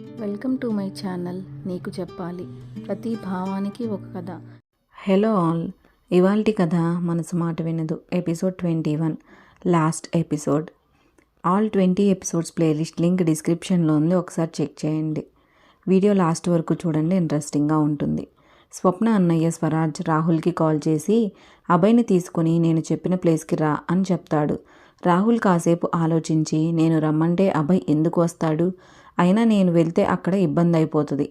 Welcome to my channel నీకు చెప్పాలి. ప్రతి భావానికి ఒక కథ. Hello all. ఇవాల్టి కథ మనసు మాట వినదు. Episode twenty one. Last episode. All twenty episodes playlist link డిస్క్రిప్షన్లో ఉంది. ఒకసారి చెక్ చేయండి. వీడియో లాస్ట్ వరకు చూడండి. ఇంట్రెస్టింగ్గా ఉంటుంది. స్వప్న అన్నయ్య స్వరాజ్ రాహుల్కి కాల్ చేసి అభయ్ని తీసుకుని నేను చెప్పిన ప్లేస్కి రా అని చెప్తాడు. రాహుల్ కాసేపు ఆలోచించి నేను రమ్మంటే అభయ్ ఎందుకు వస్తాడు? అయినా నేను వెళ్తే అక్కడ ఇబ్బంది అయిపోతుంది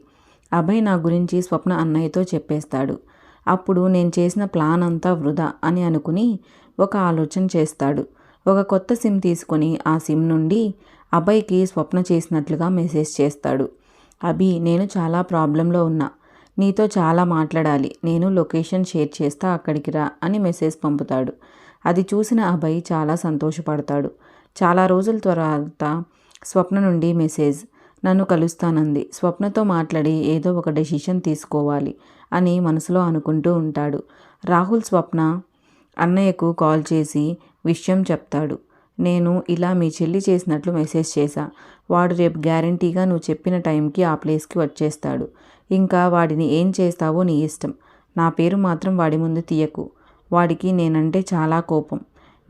అభయ్ నా గురించి స్వప్న అన్నయ్యతో చెప్పేస్తాడు. అప్పుడు నేను చేసిన ప్లాన్ అంతా వృధా అని అనుకుని ఒక ఆలోచన చేస్తాడు. ఒక కొత్త సిమ్ తీసుకొని ఆ సిమ్ నుండి అభయ్కి స్వప్న చేసినట్లుగా మెసేజ్ చేస్తాడు. అభి నేను చాలా ప్రాబ్లంలో ఉన్నా. నీతో చాలా మాట్లాడాలి. నేను లొకేషన్ షేర్ చేస్తా అక్కడికి రా అని మెసేజ్ పంపుతాడు. అది చూసిన అభయ్ చాలా సంతోషపడతాడు. చాలా రోజుల తర్వాత స్వప్న నుండి మెసేజ్. నన్ను కలుస్తానంది. స్వప్నతో మాట్లాడి ఏదో ఒక డెసిషన్ తీసుకోవాలి అని మనసులో అనుకుంటూ ఉంటాడు. రాహుల్ స్వప్న అన్నయ్యకు కాల్ చేసి విషయం చెప్తాడు. నేను ఇలా మీ చెల్లి చేసినట్లు మెసేజ్ చేశా. వాడు రేపు గ్యారంటీగా నువ్వు చెప్పిన టైంకి ఆ ప్లేస్కి వచ్చేస్తాడు. ఇంకా వాడిని ఏం చేస్తావో నీ ఇష్టం. నా పేరు మాత్రం వాడి ముందు తీయకు. వాడికి నేనంటే చాలా కోపం.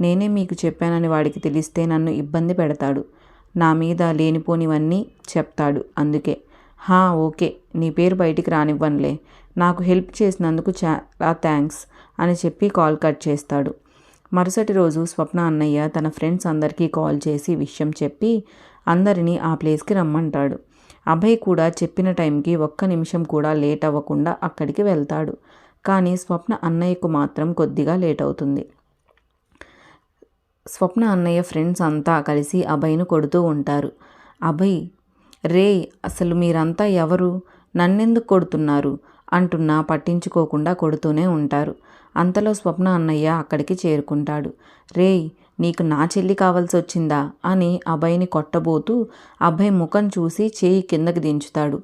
నేనే మీకు చెప్పానని వాడికి తెలిస్తే నన్ను ఇబ్బంది పెడతాడు. నా మీద లేనిపోనివన్నీ చెప్తాడు. అందుకే హా ఓకే నీ పేరు బయటికి రానివ్వనులే. నాకు హెల్ప్ చేసినందుకు చాలా థ్యాంక్స్ అని చెప్పి కాల్ కట్ చేస్తాడు. మరుసటి రోజు స్వప్న అన్నయ్య తన ఫ్రెండ్స్ అందరికీ కాల్ చేసి విషయం చెప్పి అందరినీ ఆ ప్లేస్కి రమ్మంటాడు. అభయ్ కూడా చెప్పిన టైంకి ఒక్క నిమిషం కూడా లేట్ అవ్వకుండా అక్కడికి వెళ్తాడు. కానీ స్వప్న అన్నయ్యకు మాత్రం కొద్దిగా లేట్ అవుతుంది. స్వప్న అన్నయ్య ఫ్రెండ్స్ అంతా కలిసి అభయ్ను కొడుతూ ఉంటారు. అభయ్ రే అసలు మీరంతా ఎవరు? నన్నెందుకు కొడుతున్నారు? అంటున్నా పట్టించుకోకుండా కొడుతూనే ఉంటారు. అంతలో స్వప్న అన్నయ్య అక్కడికి చేరుకుంటాడు. రేయ్ నీకు నా చెల్లి కావాల్సి వచ్చిందా అని అభయ్ని కొట్టబోతూ అభయ్ ముఖం చూసి చేయి కిందకి దించుతాడు.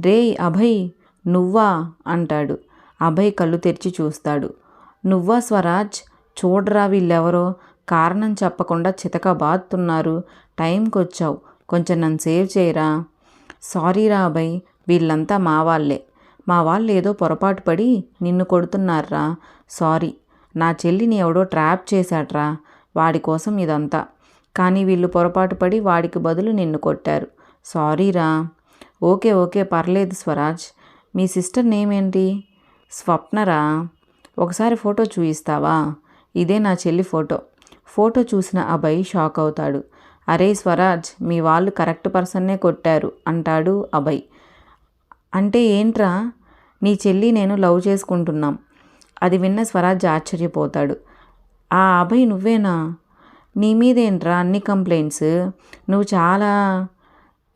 రేయ్ అభయ్ నువ్వా? అంటాడు. అభయ్ కళ్ళు తెరిచి చూస్తాడు. నువ్వా స్వరాజ్? చూడరా వీళ్ళెవరో? కారణం చెప్పకుండా చితకబాదుతున్నారు టైంకి వచ్చావు కొంచెం నన్ను సేవ్ చేయరా? సారీ రా వీళ్ళంతా మా వాళ్ళే. మా వాళ్ళు ఏదో పొరపాటు పడి నిన్ను కొడుతున్నారా? సారీ. నా చెల్లిని ఎవడో ట్రాప్ చేశాడ్రా? వాడి కోసం ఇదంతా. కానీ వీళ్ళు పొరపాటు పడి వాడికి బదులు నిన్ను కొట్టారు. సారీరా ఓకే ఓకే. పర్లేదు స్వరాజ్. మీ సిస్టర్ నేమ్ ఏంటి స్వప్నరా? ఒకసారి ఫోటో చూయిస్తావా? ఇదే నా చెల్లి ఫోటో. ఫోటో చూసిన అభయ్ షాక్ అవుతాడు. అరే స్వరాజ్ మీ వాళ్ళు కరెక్ట్ పర్సన్నే కొట్టారు అంటాడు అభయ్. అంటే ఏంట్రా? నీ చెల్లి నేను లవ్ చేసుకుంటున్నాం. అది విన్న స్వరాజ్ ఆశ్చర్యపోతాడు. ఆ అభయ్ నువ్వేనా? నీ మీదేంట్రా అన్ని కంప్లైంట్స్? నువ్వు చాలా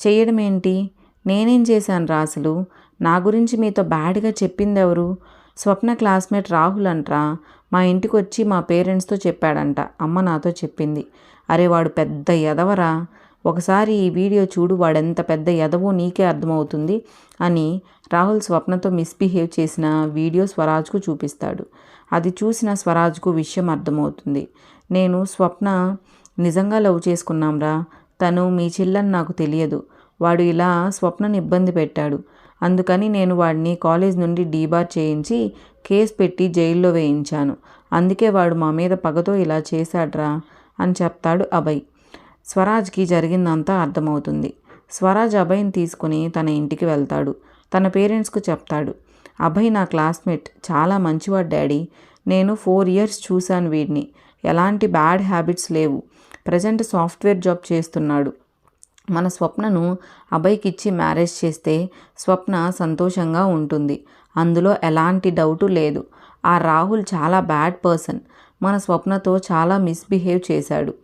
చేయడం ఏంటి నేనేం చేశాను రా అసలు? నా గురించి మీతో బ్యాడ్గా చెప్పింది ఎవరు స్వప్న క్లాస్మేట్ రాహుల్ అంట్రా? మా ఇంటికి వచ్చి మా పేరెంట్స్తో చెప్పాడంట. అమ్మ నాతో చెప్పింది. అరే వాడు పెద్ద ఎదవరా ఒకసారి ఈ వీడియో చూడు వాడెంత పెద్ద ఎదవో నీకే అర్థమవుతుంది అని రాహుల్ స్వప్నతో మిస్బిహేవ్ చేసిన వీడియో స్వరాజ్కు చూపిస్తాడు. అది చూసిన స్వరాజ్కు విషయం అర్థమవుతుంది. నేను స్వప్న నిజంగా లవ్ చేసుకున్నాంరా? తను మీ చెల్లని నాకు తెలియదు. వాడు ఇలా స్వప్నను ఇబ్బంది పెట్టాడు. అందుకని నేను వాడిని కాలేజ్ నుండి డీబార్ చేయించి కేసు పెట్టి జైల్లో వేయించాను. అందుకే వాడు మా మీద పగతో ఇలా చేశాడ్రా అని చెప్తాడు అభయ్. స్వరాజ్కి జరిగిందంతా అర్థమవుతుంది. స్వరాజ్ అభయ్ని తీసుకుని తన ఇంటికి వెళ్తాడు. తన పేరెంట్స్కు చెప్తాడు. అభయ్ నా క్లాస్మేట్. చాలా మంచివాడు డాడీ. నేను ఫోర్ ఇయర్స్ చూశాను వీడిని. ఎలాంటి బ్యాడ్ హ్యాబిట్స్ లేవు. ప్రజెంట్ సాఫ్ట్వేర్ జాబ్ చేస్తున్నాడు. మన స్వప్నను అభయ్కిచ్చి మ్యారేజ్ చేస్తే స్వప్న సంతోషంగా ఉంటుంది. అందులో ఎలాంటి డౌటు లేదు. ఆ రాహుల్ చాలా బ్యాడ్ పర్సన్. మన స్వప్నతో చాలా మిస్బిహేవ్ చేశాడు.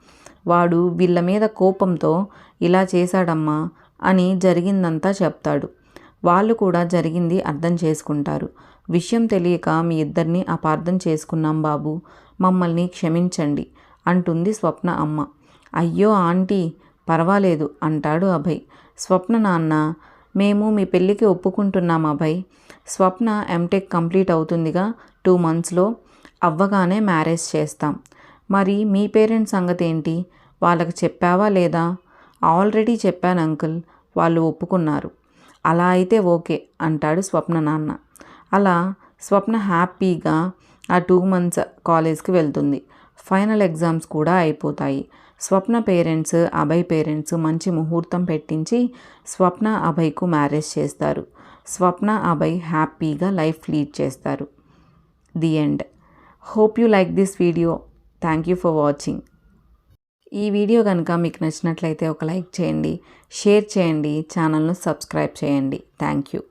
వాడు వీళ్ళ మీద కోపంతో ఇలా చేశాడమ్మా అని జరిగిందంతా చెప్తాడు. వాళ్ళు కూడా జరిగింది అర్థం చేసుకుంటారు. విషయం తెలియక మీ ఇద్దరిని అపార్థం చేసుకున్నాం బాబు. మమ్మల్ని క్షమించండి అంటుంది స్వప్న అమ్మ. అయ్యో ఆంటీ పర్వాలేదు అంటాడు అభయ్. స్వప్న నాన్న మేము మీ పెళ్ళికి ఒప్పుకుంటున్నాం అభయ్. స్వప్న ఎంటెక్ కంప్లీట్ అవుతుందిగా టూ మంత్స్లో అవ్వగానే మ్యారేజ్ చేస్తాం. మరి మీ పేరెంట్స్ సంగతి ఏంటి వాళ్ళకి చెప్పావా లేదా? ఆల్రెడీ చెప్పాను అంకుల్ వాళ్ళు ఒప్పుకున్నారు. అలా అయితే ఓకే అంటాడు స్వప్న నాన్న. అలా స్వప్న హ్యాపీగా ఆ టూ మంత్స్ కాలేజ్కి వెళ్తుంది. ఫైనల్ ఎగ్జామ్స్ కూడా అయిపోతాయి. స్వప్న పేరెంట్స్ అభయ్ పేరెంట్స్ మంచి ముహూర్తం పెట్టించి స్వప్న అభయ్కు మ్యారేజ్ చేస్తారు. స్వప్న అభయ్ హ్యాపీగా లైఫ్ లీడ్ చేస్తారు. The end. Hope you like this video. Thank you for watching. ఈ వీడియో కనుక మీకు నచ్చినట్లయితే ఒక లైక్ చేయండి షేర్ చేయండి ఛానల్ను సబ్స్క్రైబ్ చేయండి. Thank you.